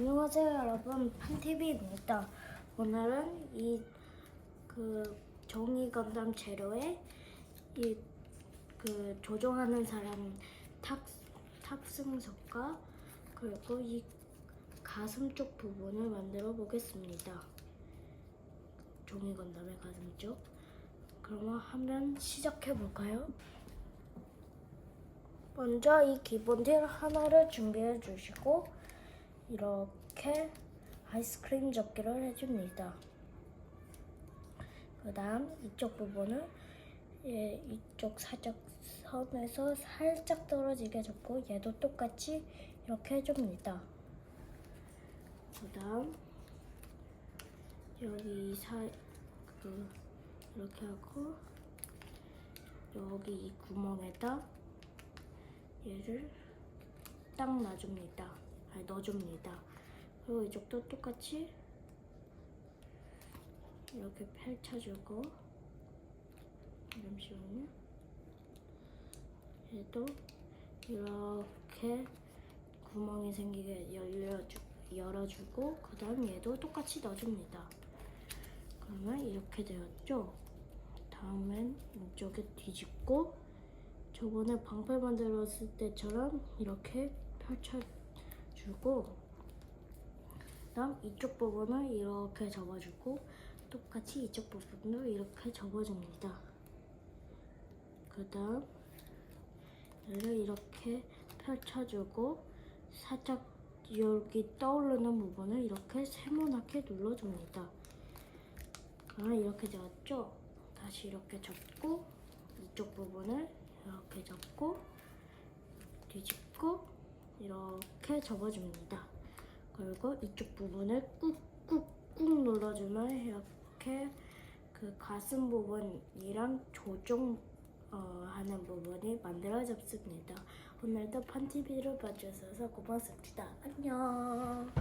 안녕하세요 여러분. 판TV입니다. 오늘은 이 그 종이 건담 재료에 이 그 조종하는 사람 탑, 탑승석과 그리고 이 가슴 쪽 부분을 만들어 보겠습니다. 종이 건담의 가슴 쪽. 그러면 한번 시작해 볼까요? 먼저 이 기본 틸 하나를 준비해 주시고 이렇게 아이스크림 접기를 해줍니다. 그 다음 이쪽 부분을 예, 이쪽 살짝 선에서 살짝 떨어지게 접고 얘도 똑같이 이렇게 해줍니다. 그 다음 여기 사, 그, 이렇게 하고 여기 이 구멍에다 얘를 딱 놔줍니다. 넣어줍니다. 그리고 이쪽도 똑같이 이렇게 펼쳐주고 잠시만요. 얘도 이렇게 구멍이 생기게 열려주, 열어주고 그 다음 얘도 똑같이 넣어줍니다. 그러면 이렇게 되었죠? 다음엔 이쪽에 뒤집고 저번에 방패 만들었을 때처럼 이렇게 펼쳐 주고 그다음 이쪽 부분을 이렇게 접어주고 똑같이 이쪽 부분도 이렇게 접어줍니다. 그 다음 얘를 이렇게 펼쳐주고 살짝 여기 떠오르는 부분을 이렇게 세모나게 눌러줍니다. 그러면 이렇게 되었죠? 다시 이렇게 접고 이쪽 부분을 이렇게 접고 뒤집고 이렇게 접어줍니다. 그리고 이쪽 부분을 꾹꾹꾹 눌러주면 이렇게 그 가슴 부분이랑 조종 어, 하는 부분이 만들어졌습니다. 오늘도 판티비를 봐주셔서 고맙습니다. 안녕.